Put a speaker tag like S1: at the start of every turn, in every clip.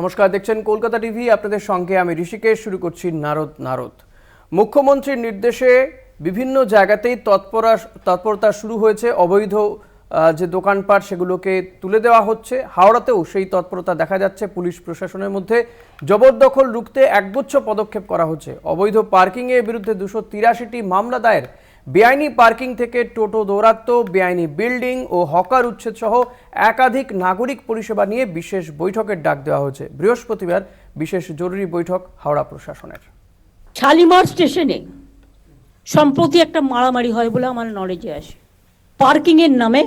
S1: নমস্কার, দেখছেন কলকাতা টিভি। আপনাদের সঙ্গে আমি ঋষিকেশ, শুরু করছি নারদ নারদ। মুখ্যমন্ত্রীর নির্দেশে বিভিন্ন জায়গাতেই তৎপরা, তৎপরতা শুরু হয়েছে। অবৈধ যে দোকানপাট, সেগুলোকে তুলে দেওয়া হচ্ছে। হাওড়াতেও সেই তৎপরতা দেখা যাচ্ছে পুলিশ প্রশাসনের মধ্যে। জবরদখল রুখতে একগুচ্ছ পদক্ষেপ করা হচ্ছে। অবৈধ পার্কিংয়ের বিরুদ্ধে দুশো তিরাশিটি মামলা দায়ের বেআইনি পার্কিং থেকে টোটো দৌরাত্ম বেআইনি বিল্ডিং ও হকার উচ্ছেদ সহ একাধিক নাগরিক পরিষেবা নিয়ে বিশেষ বৈঠকের ডাক দেওয়া হয়েছে। বৃহস্পতিবার বিশেষ জরুরি বৈঠক হাওড়া প্রশাসনের।
S2: শালিমার স্টেশনে সম্প্রতি একটা মারামারি হয় বলে আমার নলেজে আসে। পার্কিংয়ের নামে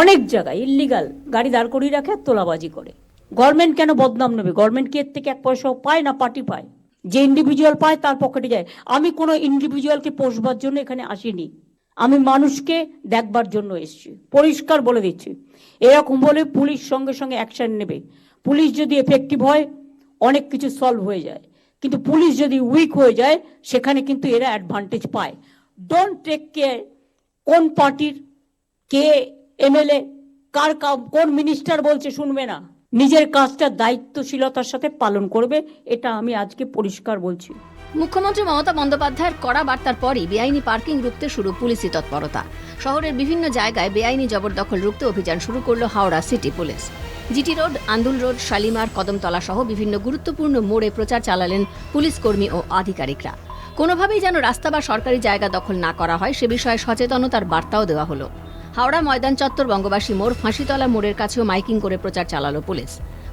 S2: অনেক জায়গায় ইল্লিগাল গাড়ি দাঁড় করিয়ে রাখে তোলাবাজি করে। গভর্নমেন্ট কেন বদনাম নেবে? গভর্নমেন্ট কি এর থেকে এক পয়সাও পায় না? পার্টি পায়। যে ইন্ডিভিজুয়াল পায় তার পকেটে যায়। আমি কোনো ইন্ডিভিজুয়ালকে পোষবার জন্য এখানে আসিনি। আমি মানুষকে দেখবার জন্য এসেছি। পরিষ্কার বলে দিচ্ছি। এরকম বলে পুলিশ সঙ্গে সঙ্গে অ্যাকশন নেবে। পুলিশ যদি এফেক্টিভ হয়, অনেক কিছু সলভ হয়ে যায়। কিন্তু পুলিশ যদি উইক হয়ে যায়, সেখানে কিন্তু এরা অ্যাডভান্টেজ পায়। ডোন্ট টেক কেয়ার কোন পার্টির কে এমএলএ, কার কোন মিনিস্টার বলছে শুনবে না। নিজের কাজটা দায়িত্বশীলতার সাথে পালন করবে, এটা আমি আজকে পরিষ্কার বলছি।
S3: মুখ্যমন্ত্রী মমতা বন্দ্যোপাধ্যায়ের কড়া বার্তার পরই বেআইনি পার্কিং রুখতে শুরু পুলিশি তৎপরতা। শহরের বিভিন্ন জায়গায় বেআইনি জবরদখল রুখতে অভিযান শুরু করল Howrah city police. GT road, Andul road, Shalimar, Kadamtala সহ বিভিন্ন গুরুত্বপূর্ণ মোড়ে প্রচার চালালেন পুলিশ কর্মী ও আধিকারিকরা। কোনোভাবেই যেন রাস্তা বা সরকারি জায়গা দখল না করা হয়, সে বিষয়ে সচেতনতার বার্তাও দেওয়া হলো। হাওড়া ময়দান চত্বর বঙ্গবাসী মোড়, ফাঁসিতলা মোড়ের কাছেও মাইকিং করে প্রচার চালালো পুলিশ।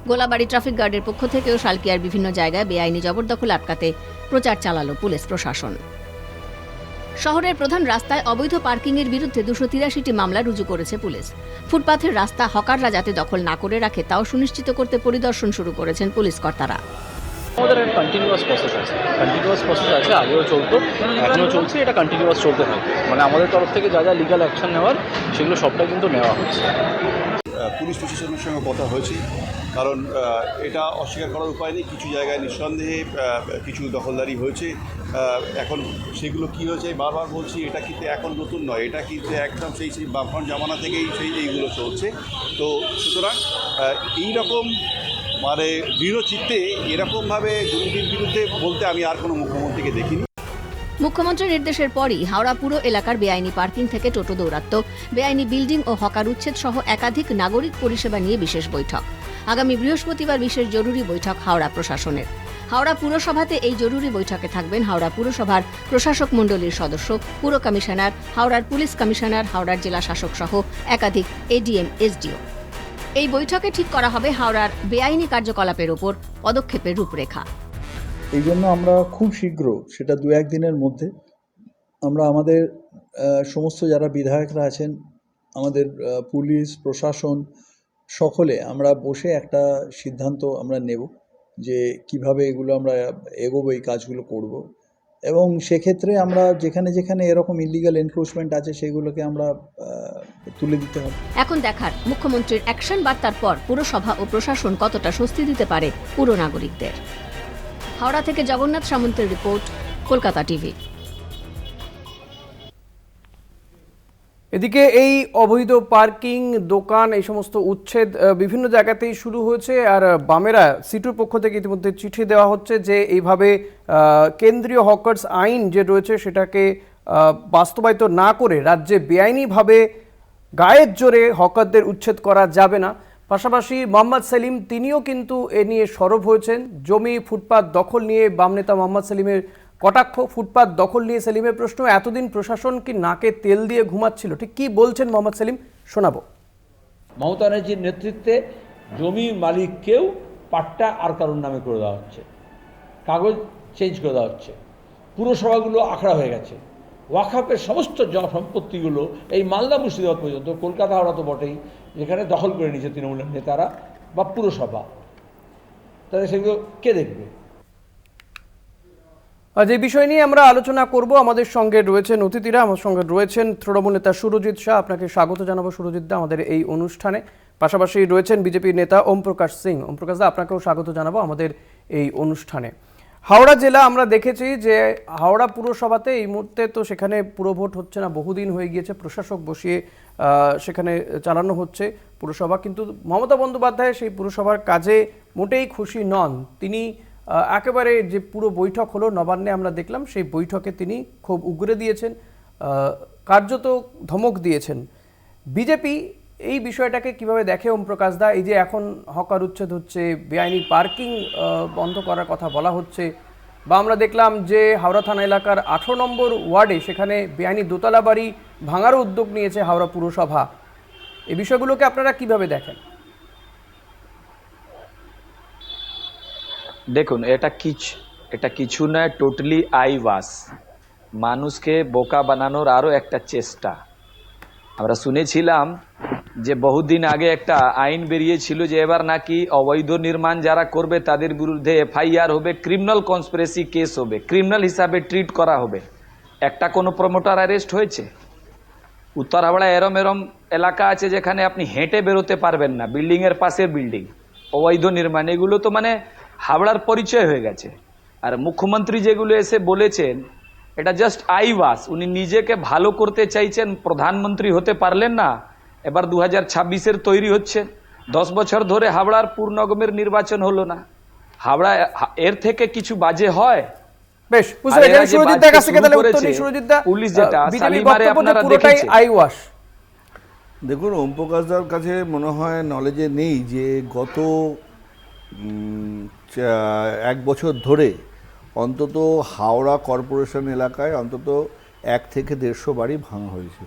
S3: গোলাবাড়ি ট্রাফিক গার্ডের পক্ষ থেকেও শালকিয়ার বিভিন্ন জায়গায় বেআইনি জবরদখল আটকাতে প্রচার চালালো পুলিশ প্রশাসন। শহরের প্রধান রাস্তায় অবৈধ পার্কিংয়ের বিরুদ্ধে দুশো তিরাশিটি মামলা রুজু করেছে পুলিশ। ফুটপাথের রাস্তা হকাররা যাতে দখল না করে রাখে, তাও সুনিশ্চিত করতে পরিদর্শন শুরু করেছেন পুলিশ কর্তারা।
S4: আমাদের একটা কন্টিনিউয়াস প্রসেস আছে। কন্টিনিউয়াস প্রসেস আছে, আগেও চলতো এখনও চলছে, এটা কন্টিনিউয়াস চলতে থাকবে। মানে আমাদের তরফ থেকে যা যা লিগাল অ্যাকশন নেওয়ার, সেগুলো সবটাই কিন্তু নেওয়া হচ্ছে
S5: পুলিশ প্রশাসনের সঙ্গে কথা হয়েছে, কারণ এটা অস্বীকার করার উপায় নেই, কিছু জায়গায় নিঃসন্দেহে কিছু দখলদারি হয়েছে। এখন সেগুলো কি হয়েছে, বারবার বলছি, এটা কিন্তু এখন নতুন নয়, এটা কিন্তু একদম সেই সেই বামফ্রন্ট জামানা থেকেই সেই এইগুলো চলছে। তো সুতরাং এই রকম মানে দৃঢ় চিত্তে এরকমভাবে দুর্নীতির বিরুদ্ধে বলতে আমি আর কোনো মুখ্যমন্ত্রীকে দেখিনি।
S3: মুখ্যমন্ত্রীর নির্দেশের পরই হাওড়া পুরো এলাকার বেআইনি পার্কিং থেকে টোটো দৌরাত্ম। বেআইনি বিল্ডিং ও হকার উচ্ছেদ সহ একাধিক নাগরিক পরিষেবা নিয়ে বিশেষ বৈঠক। আগামী বৃহস্পতিবার বিশেষ জরুরি বৈঠক হাওড়া প্রশাসনের। হাওড়া পুরসভাতে এই জরুরি বৈঠকে থাকবেন হাওড়া পুরসভার প্রশাসক মণ্ডলীর সদস্য, পুর কমিশনার, হাওড়ার পুলিশ কমিশনার, হাওড়ার জেলা শাসক সহ একাধিক এডিএম, এসডিও। এই বৈঠকে ঠিক করা হবে হাওড়ার বেআইনি কার্যকলাপের ওপর পদক্ষেপের রূপরেখা।
S6: এই জন্য আমরা খুব শীঘ্র, সেটা দু একদিনের মধ্যে, আমরা আমাদের সমস্ত যারা বিধায়করা আছেন, আমাদের পুলিশ, প্রশাসন সকলে আমরা বসে একটা সিদ্ধান্ত আমরা নেব যে কীভাবে এগুলো আমরা এগোবো, এই কাজগুলো করব। এবং সেক্ষেত্রে আমরা যেখানে যেখানে এরকম ইলিগাল এনক্রোচমেন্ট আছে, সেগুলোকে আমরা তুলে দিতে হবে।
S3: এখন দেখার মুখ্যমন্ত্রীর অ্যাকশন বার্তার পর পুরসভা ও প্রশাসন কতটা স্বস্তি দিতে পারে পুরো নাগরিকদের। হাওড়া থেকে জগন্নাথ সামন্তের রিপোর্ট, কলকাতা টিভি।
S1: এদিকে এই অবৈধ পার্কিং, দোকান, এই সমস্ত উচ্ছেদ বিভিন্ন জায়গাতেই শুরু হয়েছে। আর বামেরা সিটুর পক্ষ থেকে ইতিমধ্যে চিঠি দেওয়া হচ্ছে যে এইভাবে কেন্দ্রীয় হকার্স আইন যে রয়েছে সেটাকে বাস্তবায়িত না করে রাজ্যে বেআইনিভাবে গায়ের জোরে হকারদের উচ্ছেদ করা যাবে না। পাশাপাশি মোহাম্মদ সেলিম তিনিও কিন্তু এ নিয়ে সরব হয়েছেন। জমি, ফুটপাত দখল নিয়ে বাম নেতা মোহাম্মদ সেলিমের কটাক্ষ ফুটপাত দখল নিয়ে সেলিমের প্রশ্ন, এতদিন প্রশাসন কি নাকে তেল দিয়ে ঘুমাচ্ছিল? ঠিক কি বলছেন মোহাম্মদ সেলিম? শোনাবো।
S7: মমতা ব্যানার্জির নেতৃত্বে জমি মালিককেও পাট্টা আর কারোর নামে করে দেওয়া হচ্ছে। কাগজ চেঞ্জ করে দেওয়া হচ্ছে। পুরসভাগুলো আখড়া হয়ে গেছে। ওয়াকাফের সমস্ত সম্পত্তিগুলো এই মালদা মুর্শিদাবাদ পর্যন্ত, কলকাতা হাওড়া তো বটেই, যেখানে দখল করে নিয়েছে তৃণমূলের নেতারা বা পুরসভা। তাহলে সেগুলো কে দেখবে?
S1: এই বিষয় নিয়ে আমরা আলোচনা করব। আমাদের সঙ্গে রয়েছেন অতিথিরা। আমার সঙ্গে রয়েছেন তৃণমূল নেতা সুরজিৎ শাহ। আপনাকে স্বাগত জানাব সুরজিৎ দা আমাদের এই অনুষ্ঠানে। পাশাপাশি রয়েছেন বিজেপির নেতা ওম প্রকাশ সিং। ওম প্রকাশ দা, আপনাকেও স্বাগত জানাব আমাদের এই অনুষ্ঠানে। হাওড়া জেলা আমরা দেখেছি যে হাওড়া পুরসভাতে এই মুহূর্তে তো সেখানে পুরভোট হচ্ছে না, বহুদিন হয়ে গিয়েছে। প্রশাসক বসিয়ে সেখানে চালানো হচ্ছে পুরসভা। কিন্তু মমতা বন্দ্যোপাধ্যায় সেই পুরসভার কাজে মোটেই খুশি নন। তিনি একেবারে যে পুরো বৈঠক হলো নবান্নে আমরা দেখলাম, সেই বৈঠকে তিনি খুব উগরে দিয়েছেন কার্যত ধমক দিয়েছেন। বিজেপি এই বিষয়টাকে কীভাবে দেখে ওম প্রকাশ দা? এই যে এখন হকার উচ্ছেদ হচ্ছে, বেআইনি পার্কিং বন্ধ করার কথা বলা হচ্ছে, বা আমরা দেখলাম যে হাওড়া থানা এলাকার আঠারো নম্বর ওয়ার্ডে সেখানে বেআইনি দোতলা বাড়ি ভাঙারও উদ্যোগ নিয়েছে হাওড়া পুরসভা। এই বিষয়গুলোকে আপনারা কীভাবে দেখেন?
S8: দেখুন, এটা কিছ, এটা কিছু নয় টোটালি আইওয়াস মানুষকে বোকা বানানোর আরও একটা চেষ্টা। আমরা শুনেছিলাম যে বহুদিন আগে একটা আইন বেরিয়েছিল যে এবার নাকি অবৈধ নির্মাণ যারা করবে তাদের বিরুদ্ধে এফআইআর হবে ক্রিমিনাল কনস্পিরেসি কেস হবে ক্রিমিনাল হিসাবে ট্রিট করা হবে। একটা কোনো প্রমোটার অ্যারেস্ট হয়েছে? উত্তর হাওড়া এরম এরম এলাকা আছে যেখানে আপনি হেঁটে বেরোতে পারবেন না বিল্ডিংয়ের পাশের বিল্ডিং অবৈধ নির্মাণ, এগুলো তো মানে হাওড়ার পরিচয় হয়ে গেছে। আর মুখ্যমন্ত্রী যেগুলো এসে বলেছেন এটা জাস্ট আইওয়াস উনি নিজেকে ভালো করতে চাইছেন প্রধানমন্ত্রী হতে পারলেন না। এবার দু হাজার ছাব্বিশের তৈরি হচ্ছে। দশ বছর ধরে হাওড়ার পূর্ণগমের নির্বাচন হলো না। হাওড়া এর থেকে কিছু বাজে হয়?
S1: বেশ আমি
S8: যে
S1: সুরজিৎ দার কাছ
S8: পুলিশ যেটা, আপনারা।
S1: আইওয়াশ
S9: দেখুন ওম প্রকাশদার মনে হয় নলেজে নেই যে গত এক বছর ধরে অন্তত হাওড়া কর্পোরেশন এলাকায় অন্তত এক থেকে দেড়শো বাড়ি ভাঙা হয়েছে।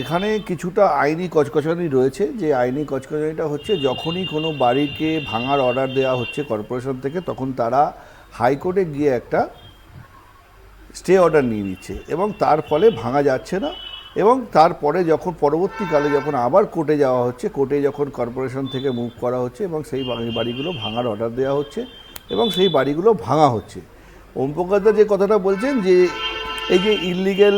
S9: এখানে কিছুটা আইনি কচকচানি রয়েছে। যে আইনি কচকচানিটা হচ্ছে যখনই কোনো বাড়িকে ভাঙার অর্ডার দেওয়া হচ্ছে কর্পোরেশন থেকে, তখন তারা হাইকোর্টে গিয়ে একটা স্টে অর্ডার নিয়ে নিচ্ছে এবং তার ফলে ভাঙা যাচ্ছে না। এবং তারপরে যখন পরবর্তীকালে যখন আবার কোর্টে যাওয়া হচ্ছে, কোর্টে যখন কর্পোরেশন থেকে মুভ করা হচ্ছে এবং সেই বাড়িগুলো ভাঙার অর্ডার দেওয়া হচ্ছে এবং সেই বাড়িগুলো ভাঙা হচ্ছে। ওম প্রকাশদা যে কথাটা বলছেন যে, এই যে ইলিগেল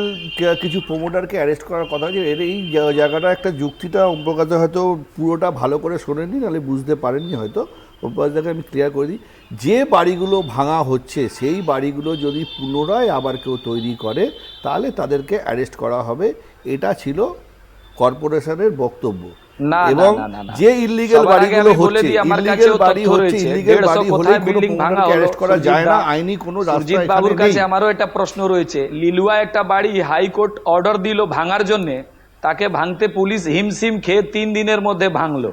S9: কিছু প্রমোটারকে অ্যারেস্ট করার কথা, যে এর এই জায়গাটা একটা যুক্তিটা ওম হয়তো পুরোটা ভালো করে শোনেননি, নাহলে বুঝতে পারেননি হয়তো। প্রকাশদাকে আমি ক্লিয়ার করে দিই। যে বাড়িগুলো ভাঙা হচ্ছে সেই বাড়িগুলো যদি পুনরায় আবার কেউ তৈরি করে তাহলে তাদেরকে অ্যারেস্ট করা হবে। এটা ছিল কর্পোরেশনের বক্তব্য। এবং। যে ইলিগেল বাড়িগুলো হচ্ছে
S8: আমার
S9: ইলিগেল বাড়ি হচ্ছে ইলিগেল বাড়ি হলে কোনো
S8: ভাঙা
S9: অ্যারেস্ট করা যায় না আইনি কোনো রাস্তা
S8: বাবুর কাছে আমারও একটা প্রশ্ন রয়েছে। লিলুয়া একটা বাড়ি হাইকোর্ট অর্ডার দিল ভাঙার জন্য তাকে ভাঙতে পুলিশ হিমসিম খেয়ে তিন দিনের মধ্যে ভাঙলো।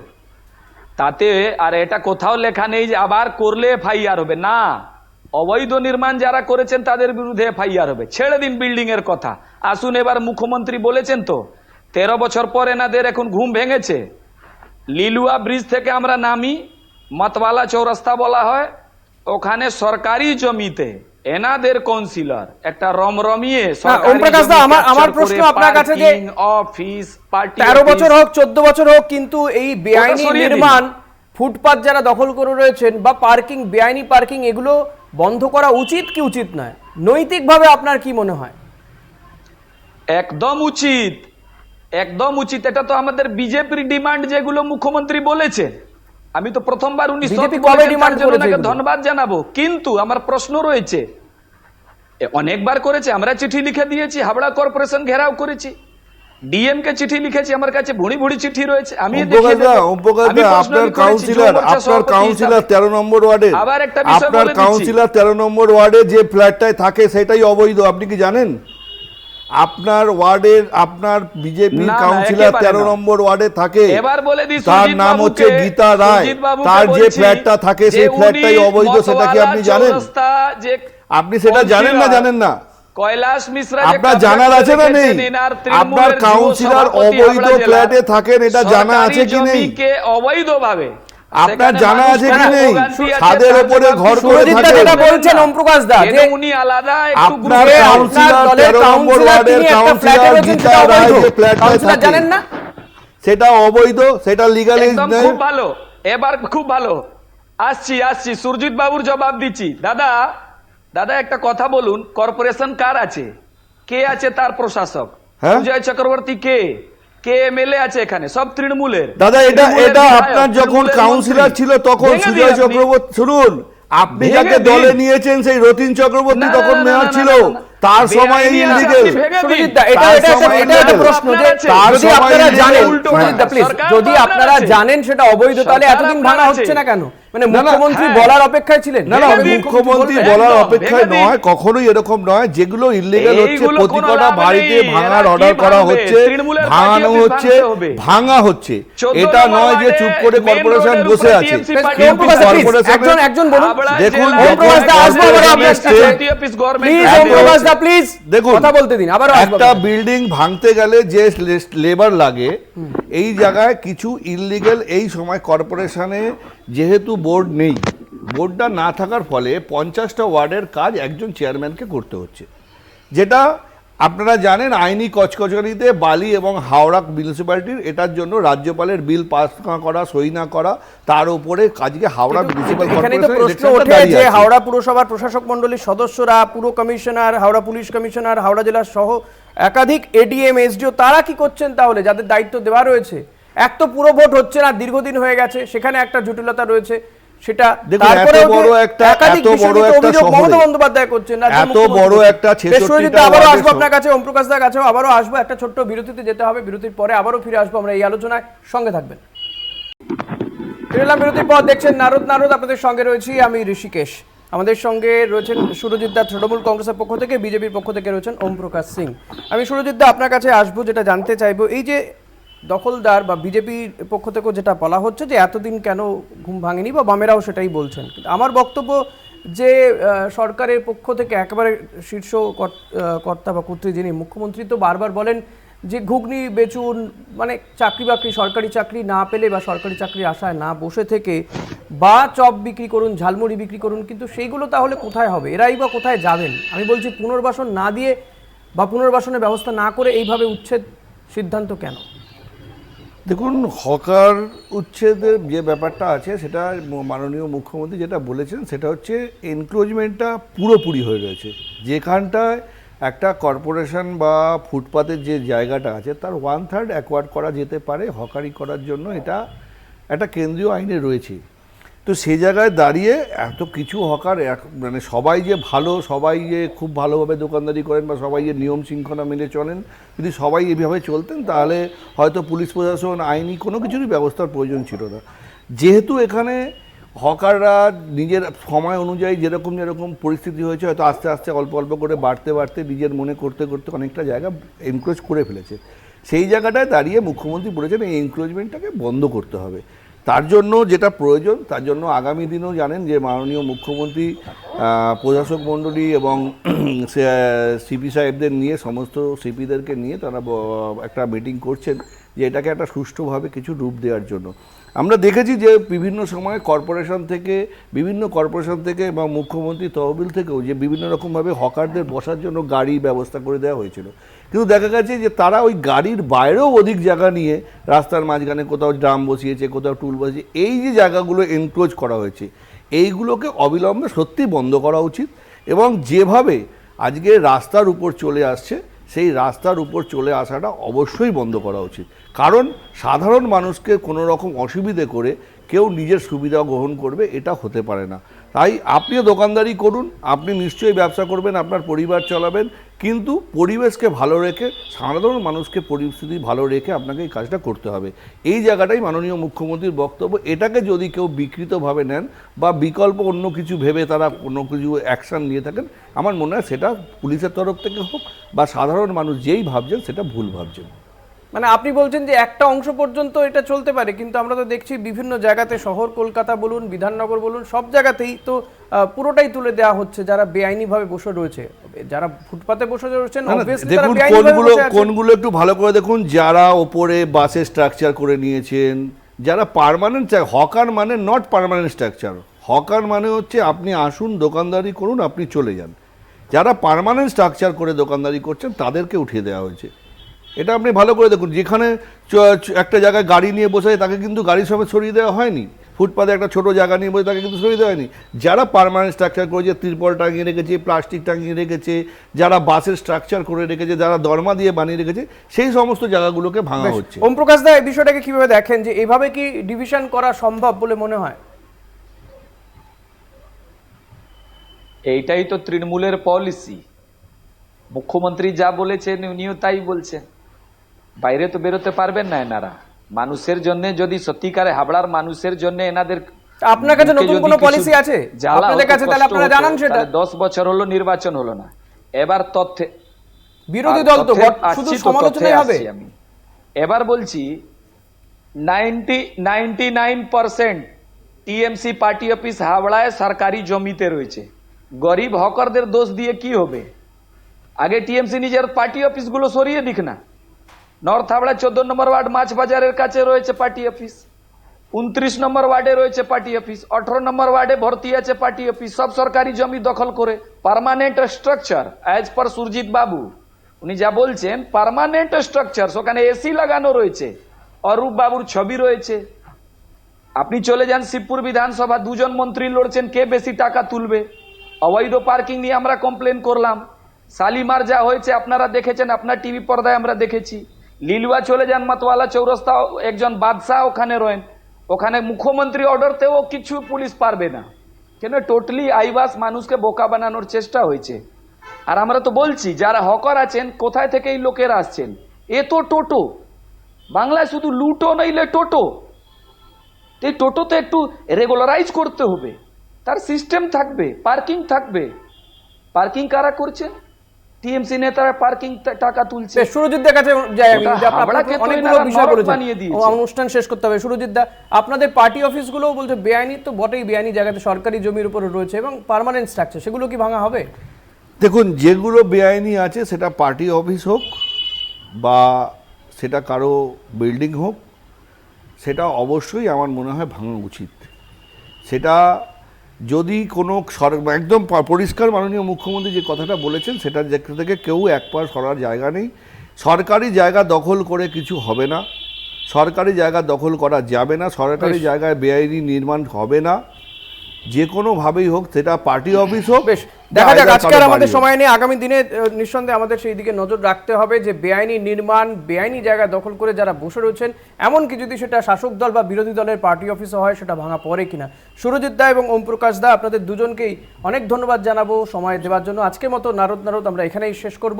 S8: তাতে, আর এটা কোথাও লেখা নেই যে আবার করলে এফআইআর হবে। না, অবৈধ নির্মাণ যারা করেছেন তাদের বিরুদ্ধে এফআইআর হবে। ছেড়ে দিন বিল্ডিং এর কথা। আসুন এবার মুখ্যমন্ত্রী বলেছেন তো, তেরো বছর পর এনাদের এখন ঘুম ভেঙেছে। লিলুয়া ব্রিজ থেকে আমরা নামি মতওয়ালা চৌরাস্তা বলা হয়, ওখানে সরকারি জমিতে এনাদের কাউন্সিলর একটা রমরমিয়ে
S1: ওম প্রকাশ দা, আমার- আমার প্রশ্ন আপনার কাছে যে
S8: অফিস পার্টি
S1: তেরো
S8: অফিস,
S1: বছর হোক চোদ্দ বছর হোক কিন্তু এই বেআইনি নির্মাণ ফুটপাত যারা দখল করে রয়েছেন বা পার্কিং বেআইনি পার্কিং এগুলো বন্ধ করা উচিত কি উচিত নয়? নৈতিকভাবে আপনার কি মনে হয়?
S8: একদম উচিত। একদম উচিত। এটা তো আমাদের বিজেপির ডিমান্ড যেগুলো মুখ্যমন্ত্রী বলেছেন। আমি তো প্রথমবার উনি? ধন্যবাদ জানাব কিন্তু আমার প্রশ্ন রয়েছে অনেকবার করেছে আমরা চিঠি লিখে দিয়েছি হাবড়া কর্পোরেশন ঘেরাও করেছি ডিএম কে চিঠি লিখেছি আমার কাছে ভুড়ি ভুড়ি চিঠি রয়েছে আমি দেখিয়ে
S9: ওমপ্রকাশদা
S8: দেবো।
S9: ওমপ্রকাশদা
S8: আমি প্রশ্ন
S9: আপনার কাউন্সিলর আপনার কাউন্সিলর
S8: হিসাবে।
S9: তেরো নম্বর ওয়ার্ডে
S8: আবার একটা বিষয়
S9: আপনার কাউন্সিলর তেরো নম্বর ওয়ার্ডে যে ফ্ল্যাটটায় থাকে সেটাই অবৈধ আপনি কি জানেন আপনার ওয়ার্ডের আপনার বিজেপি কাউন্সিলর তেরো নম্বর ওয়ার্ডে থাকে।
S8: এবার বলে দিই
S9: তার নাম হচ্ছে গীতা রায়। তার যে ফ্ল্যাটটা থাকে সেই ফ্ল্যাটটাই অবৈধ সেটা কি আপনি জানেন? আপনি সেটা জানেন না জানেন না?
S8: কৈলাস মিশ্রা
S9: আপনার জানার আছে না নেই? আপনার কাউন্সিলর অবৈধ ফ্ল্যাটে থাকেন এটা জানা আছে কি নেই?
S8: অবৈধভাবে
S9: আপনার জানা আছে কি নেই? ছাদের
S8: জন্য
S9: ঘর করে
S1: দা যেটা বলছেন ওম প্রকাশ দা যে
S8: উনি আলাদা একটু গ্রুপে
S1: আপনার
S9: কাউন্সিলর
S1: দলের
S9: নম্বর
S1: কাউন্সিলর
S9: ওয়ার্ডের
S1: ফ্ল্যাটে
S9: কাউন্সিলর গীতা রায়
S1: অবৈধ।
S9: যে
S1: কাউন্সিলর
S9: থাকে।
S1: জানেন না?
S9: সেটা অবৈধ সেটা লিগালি
S8: একদম খুব ভালো। এবার খুব ভালো। আসছি আসছি সুরজিৎ বাবুর জবাব দিচ্ছি। দাদা দাদা একটা কথা বলুন কর্পোরেশন কার আছে? কে আছে তার প্রশাসক?
S9: হ্যাঁ?
S8: সুজয় চক্রবর্তী কে? কে এমএলএ আছে এখানে সব তৃণমূলের
S9: দাদা এটা এটা আপনার যখন কাউন্সিলর ছিল তখন সুজয়। চক্রবর্তী শুনুন আপনি যাকে দলে নিয়েছেন সেই রতিন চক্রবর্তী তখন মেয়র ছিল। তার সময়
S1: যদি আপনারা জানেন
S9: উল্টো
S1: প্লিজ যদি
S8: আপনারা
S1: জানেন সেটা অবৈধ তাহলে এতদিন ভাঙা হচ্ছে না কেন? মানে মুখ্যমন্ত্রী
S8: হ্যাঁ।
S1: বলার অপেক্ষায় ছিলেন।
S9: না না মুখ্যমন্ত্রী বলার অপেক্ষায় নয় কখনোই এরকম নয় যেগুলো ইলিগেল হচ্ছে
S8: এইগুলো
S9: প্রতি
S8: কোনো
S9: কটা
S8: লাভ
S9: বাড়িতে ভাঙার অর্ডার করা হচ্ছে ভাঙানো হচ্ছে। ভাঙা হচ্ছে। এটা নয় যে চুপ করে কর্পোরেশন বসে আছে।
S1: একজন একজন বলুন।
S9: দেখুন,
S1: ওম প্রকাশ দা, আসব আবার আপনার কাছে।
S8: party office government
S1: please Om Prakash da please
S9: দেখুন,
S1: কথা বলতে দিন আবার
S9: একটা বিল্ডিং ভাঙতে গেলে যে লেবার লাগে এই জায়গায় কিছু ইললিগেল এই সময় কর্পোরেশনে যেহেতু বোর্ড নেই বোর্ডটা না থাকার ফলে পঞ্চাশটা ওয়ার্ডের কাজ একজন চেয়ারম্যানকে করতে হচ্ছে। যেটা আপনারা জানেন আইনি কচকচারিতে বালি এবং হাওড়া মিউনিসিপ্যালিটির এটার জন্য রাজ্যপালের বিল পাস না করা সই না করা তার উপরে কাজকে হাওড়া মিউনিসিপ্যাল
S1: প্রশ্ন ওঠে যে হাওড়া পুরসভার প্রশাসক মণ্ডলীর সদস্যরা পুরো commissioner Howrah police commissioner Howrah জেলার সহ একাধিক এডিএম এসডিও তারা কি করছেন তাহলে? যাদের দায়িত্ব দেওয়া রয়েছে। এক তো পুরো ভোট হচ্ছে না দীর্ঘদিন হয়ে গেছে সেখানে একটা জটিলতা রয়েছে। সেটা যে
S9: বড় একটা- এত বড় একটা
S1: মমতা বন্দ্যোপাধ্যায় করছেন
S9: এত বড় একটা
S1: বেশ,
S9: 66 টা
S1: আবারও আসব আপনার কাছে ওম প্রকাশ দার কাছেও আবারও আসব একটা ছোট্ট বিরতিতে যেতে হবে বিরতির পরে আবারও ফিরে আসব আমরা এই আলোচনায়। সঙ্গে থাকবেন। ফিরলাম বিরতির পর দেখছেন নারদ নারদ আপনাদের সঙ্গে রয়েছি আমি ঋষিকেশ। আমাদের সঙ্গে রয়েছেন সুরজিৎ দা তৃণমূল কংগ্রেসের পক্ষ থেকে বিজেপির পক্ষ থেকে রয়েছেন ওম প্রকাশ সিং। আমি সুরজিৎ দা আপনার কাছে আসব যেটা জানতে চাইব এই যে দখলদার বা বিজেপির পক্ষ থেকেও যেটা বলা হচ্ছে যে এতদিন কেন ঘুম ভাঙেনি বা বামেরাও সেটাই বলছেন। আমার বক্তব্য যে সরকারের পক্ষ থেকে একেবারে শীর্ষ কর- কর্তা বা কর্ত্রী যিনি, মুখ্যমন্ত্রী তো বারবার বলেন যে ঘুগনি বেচুন মানে চাকরি বাকরি, সরকারি চাকরি না পেলে বা সরকারি চাকরির আশায় না বসে থেকে বা চপ বিক্রি করুন, ঝালমুড়ি বিক্রি করুন, কিন্তু সেইগুলো তাহলে কোথায় হবে? এরাই বা কোথায় যাবেন? আমি বলছি পুনর্বাসন না দিয়ে বা পুনর্বাসনের ব্যবস্থা না করে এইভাবে উচ্ছেদ সিদ্ধান্ত কেন?
S9: দেখুন, হকার উচ্ছেদের যে ব্যাপারটা আছে, সেটা মাননীয় মুখ্যমন্ত্রী যেটা বলেছেন, সেটা হচ্ছে এনক্লোজমেন্টটা পুরোপুরি হয়ে রয়েছে যেখানটায় একটা কর্পোরেশন বা ফুটপাতের যে জায়গাটা আছে, তার ওয়ান থার্ড অ্যাকোয়ার্ড করা যেতে পারে হকারি করার জন্য। এটা একটা কেন্দ্রীয় আইনে রয়েছে। তো সে জায়গায় দাঁড়িয়ে এত কিছু হকার এক- মানে সবাই যে ভালো, সবাই যে খুব ভালোভাবে দোকানদারি করেন বা সবাই যে নিয়ম শৃঙ্খলা মেনে চলেন, যদি সবাই এভাবে চলতেন, তাহলে হয়তো পুলিশ প্রশাসন, আইনি কোনো কিছুরই ব্যবস্থার প্রয়োজন ছিল না। যেহেতু এখানে হকাররা নিজের সময় অনুযায়ী যেরকম যেরকম পরিস্থিতি হয়েছে, হয়তো আস্তে আস্তে অল্প অল্প করে বাড়তে বাড়তে নিজের মনে করতে করতে অনেকটা জায়গা এনক্রোচ করে ফেলেছে। সেই জায়গাটায় দাঁড়িয়ে মুখ্যমন্ত্রী বলেছেন, এই এনক্রোচমেন্টটাকে বন্ধ করতে হবে। তার জন্য যেটা প্রয়োজন, তার জন্য আগামী দিনেও জানেন যে মাননীয় মুখ্যমন্ত্রী প্রশাসক মণ্ডলী এবং সিপি সাহেবদের নিয়ে, সমস্ত সিপিদেরকে নিয়ে তারা একটা মিটিং করছেন। যে এটাকে একটা সুষ্ঠুভাবে কিছু রূপ দেওয়ার জন্য। আমরা দেখেছি যে বিভিন্ন সময়ে কর্পোরেশন থেকে, বিভিন্ন কর্পোরেশন থেকে এবং মুখ্যমন্ত্রী তহবিল থেকেও যে বিভিন্ন রকমভাবে হকারদের বসার জন্য গাড়ি ব্যবস্থা করে দেওয়া হয়েছিল। কিন্তু দেখা গেছে যে তারা ওই গাড়ির বাইরেও অধিক জায়গা নিয়ে রাস্তার মাঝখানে কোথাও ড্রাম বসিয়েছে, কোথাও টুল বসিয়েছে, এই যে জায়গাগুলো এনক্লোজ করা হয়েছে, এইগুলোকে অবিলম্বে সত্যি বন্ধ করা উচিত এবং যেভাবে আজকে রাস্তার উপর চলে আসছে সেই রাস্তার উপর চলে আসাটা অবশ্যই বন্ধ করা উচিত। কারণ সাধারণ মানুষকে কোনো রকম অসুবিধে করে কেউ নিজের সুবিধা গ্রহণ করবে, এটা হতে পারে না। তাই আপনিও দোকানদারি করুন, আপনি নিশ্চয়ই ব্যবসা করবেন, আপনার পরিবার চালাবেন, কিন্তু পরিবেশকে ভালো রেখে, সাধারণ মানুষকে পরিস্থিতি ভালো রেখে আপনাকে এই কাজটা করতে হবে। এই জায়গাটাই মাননীয় মুখ্যমন্ত্রীর বক্তব্য। এটাকে যদি কেউ বিকৃতভাবে নেন বা বিকল্প অন্য কিছু ভেবে তারা অন্য কিছু অ্যাকশান নিয়ে থাকেন, আমার মনে হয় সেটা পুলিশের তরফ থেকে হোক বা সাধারণ মানুষ যেই ভাবছেন সেটা ভুল ভাবছেন।
S1: মানে আপনি বলছেন যে একটা অংশ পর্যন্ত এটা চলতে পারে কিন্তু আমরা তো দেখছি বিভিন্ন জায়গাতে শহর কলকাতা বলুন বিধাননগর বলুন সব জায়গাতেই তো পুরোটাই তুলে দেওয়া হচ্ছে যারা বেআইনিভাবে বসে রয়েছে। যারা ফুটপাতে বসে রয়েছেন
S9: দেখুন কোনগুলো কোনগুলো একটু ভালো করে দেখুন যারা ওপরে বাসে স্ট্রাকচার করে নিয়েছেন যারা পার্মানেন্ট হকার মানে নট পার্মানেন্ট স্ট্রাকচার হকার মানে হচ্ছে আপনি আসুন দোকানদারি করুন আপনি চলে যান। যারা পারমানেন্ট স্ট্রাকচার করে দোকানদারি করছেন তাদেরকে উঠিয়ে দেওয়া হয়েছে। এটা আপনি ভালো করে দেখুন যেখানে একটা জায়গায় গাড়ি নিয়ে বসে তাকে কিন্তু গাড়ির সমেত সরিয়ে দেওয়া হয়নি। ফুটপাতে একটা ছোট জায়গা নিয়ে বসে তাকে কিন্তু সরিয়ে দেওয়া হয়নি। যারা পারমানেন্ট স্ট্রাকচার করেছে তিরপল টাঙিয়ে রেখেছে প্লাস্টিক টাঙিয়ে রেখেছে যারা বাসের স্ট্রাকচার করে রেখেছে যারা দরমা দিয়ে বানিয়ে রেখেছে সেই সমস্ত জায়গাগুলোকে ভাঙা হচ্ছে।
S1: ওম প্রকাশ দা এই বিষয়টাকে কীভাবে দেখেন? যে এভাবে কি ডিভিশন করা সম্ভব বলে মনে হয়?
S8: এইটাই তো তৃণমূলের পলিসি মুখ্যমন্ত্রী যা বলেছেন উনিও তাই বলছেন। বাইরে তো বেরোতে পারবেন না এনারা। মানুষের জন্য যদি সত্যিকারে হাবড়ার মানুষের জন্য এনাদের
S1: আপনার কাছে নতুন কোনো policy আছে? আপনাদের কাছে তাহলে আপনারা জানান সেটা।
S8: তাহলে দশ বছর হলো নির্বাচন হলো না। এবার তথ্যে
S1: বিরোধী দল তো শুধু সমালোচনাই হবে।
S8: এবার বলছি ninety ninety nine percent TMC party office হাওড়ায় সরকারি জমিতে রয়েছে। গরিব হকারদের দোষ দিয়ে কি হবে? আগে টিএমসি নিজের পার্টি অফিসগুলো সরিয়ে দিক না। নর্থ হাওড়া চোদ্দ নম্বর ওয়ার্ড মাছ বাজারের কাছে রয়েছে পার্টি অফিস। উনত্রিশ নম্বর ওয়ার্ডে রয়েছে পার্টি অফিস। আঠারো নম্বর ওয়ার্ডে ভর্তি আছে পার্টি অফিস। সব সরকারি জমি দখল করে permanent structure as per Surajit babu উনি যা বলছেন, পার্মানেন্ট স্ট্রাকচার ওখানে এসি লাগানো রয়েছে। অরূপ বাবুর ছবি রয়েছে। আপনি চলে যান শিবপুর বিধানসভা, দুজন মন্ত্রী লড়ছেন, কে বেশি টাকা তুলবে? অবৈধ পার্কিং নিয়ে আমরা কমপ্লেন করলাম। শালিমার যা হয়েছে, আপনারা দেখেছেন, আপনার টিভি পর্দায় আমরা দেখেছি। লিলুয়া চলে যান মাতওয়ালা চৌরাস্তা, একজন বাদশাহ ওখানে রয়েন। ওখানে মুখ্যমন্ত্রী অর্ডারতেও কিছু পুলিশ পারবে না। কেন? টোটালি আইবাস মানুষকে বোকা বানানোর চেষ্টা হয়েছে। আর আমরা তো বলছি, যারা হকার আছেন, কোথায় থেকে এই লোকেরা আসছেন? এ তো টোটো। বাংলায় শুধু লুটো নইলে টোটো। তো এই টোটোতে একটু রেগুলারাইজ করতে হবে। তার সিস্টেম থাকবে, পার্কিং থাকবে। পার্কিং কারা করছে টিএমসি নেতারা পার্কিং টাকা তুলছে।
S1: বেশ সুরজিৎদের কাছে অনেকগুলো বিষয় বলেছেন। অনুষ্ঠান শেষ করতে হবে। সুরজিৎ দা আপনাদের পার্টি অফিসগুলোও বলছে বেআইনি তো বটেই বেআইনি জায়গাতে সরকারি জমির উপরে রয়েছে এবং পার্মানেন্ট স্ট্রাকচার সেগুলো কি ভাঙা হবে?
S9: দেখুন যেগুলো বেআইনি আছে সেটা পার্টি অফিস হোক বা সেটা কারও বিল্ডিং হোক সেটা অবশ্যই আমার মনে হয় ভাঙা উচিত। সেটা যদি কোনো একদম পরিষ্কার মাননীয় মুখ্যমন্ত্রী যে কথাটা বলেছেন সেটার থেকে কেউ এক পা সরার জায়গা নেই। সরকারি জায়গা দখল করে কিছু হবে না। সরকারি জায়গা দখল করা যাবে না। সরকারি জায়গায় বেআইনি নির্মাণ হবে না। যে কোনোভাবেই হোক সেটা পার্টি অফিস হোক
S1: বেশ দেখা যাক
S9: either
S1: আজকে আমাদের সময় নেই। আগামী দিনে নিঃসন্দেহে আমাদের সেই দিকে নজর রাখতে হবে যে বেআইনি নির্মাণ বেআইনি জায়গা দখল করে যারা বসে রয়েছেন এমনকি যদি সেটা শাসক দল বা বিরোধী দলের পার্টি অফিসে হয় সেটা ভাঙা পড়ে কিনা? সুরজিৎ দা এবং ওম প্রকাশ দা আপনাদের দুজনকেই অনেক ধন্যবাদ জানাব সময় দেওয়ার জন্য। আজকের মতো নারদ নারদ আমরা এখানেই শেষ করব।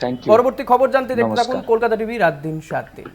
S8: থ্যাংক ইউ
S1: পরবর্তী খবর জানতে দেখতে থাকুন কলকাতা টিভি রাত দিন সাত। দিন